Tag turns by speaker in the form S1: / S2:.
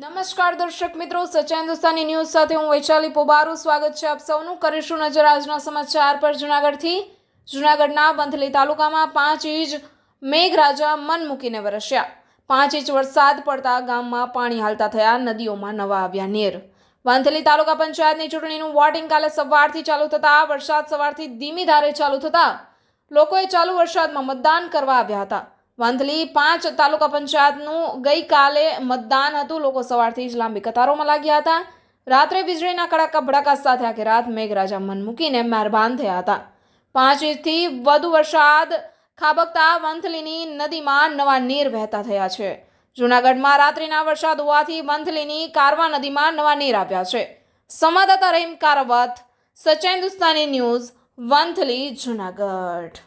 S1: નમસ્કાર દર્શક મિત્રો સચા હિન્દુસ્તાની ન્યૂઝ સાથે હું વૈશાલી પોબારું. સ્વાગત છે આપ સૌનું. કરીશું નજર આજના સમાચાર પર જૂનાગઢથી. જૂનાગઢના બંથલી તાલુકામાં પાંચ ઇંચ મેઘરાજા મન મૂકીને વરસ્યા. પાંચ ઇંચ વરસાદ પડતા ગામમાં પાણી હાલતા થયા, નદીઓમાં નવા આવ્યા નીર. વાંથલી તાલુકા પંચાયતની ચૂંટણીનું વોટિંગ કાલે સવારથી ચાલુ થતા, વરસાદ સવારથી ધીમી ધારે ચાલુ થતા, લોકોએ ચાલુ વરસાદમાં મતદાન કરવા આવ્યા હતા. વાંધલી પાંચ તાલુકા પંચાયતનું ગઈકાલે મતદાન હતું. લોકો સવારથી જ લાંબી કતારોમાં લાગ્યા હતા. રાત્રે વીજળીના કડાકા ભડાકા સાથે આખી રાત મેઘરાજા મન મૂકીને મહેરબાન થયા હતા. પાંચ ઇંચથી વધુ વરસાદ ખાબકતા વંથલીની નદીમાં નવા નીર વહેતા થયા છે. જૂનાગઢમાં રાત્રિના વરસાદ હોવાથી વંથલીની કારવા નદીમાં નવા નીર આવ્યા છે. સંવાદદાતા રહીમ કારવત સચા હિન્દુસ્તાની ન્યૂઝ વંથલી જૂનાગઢ.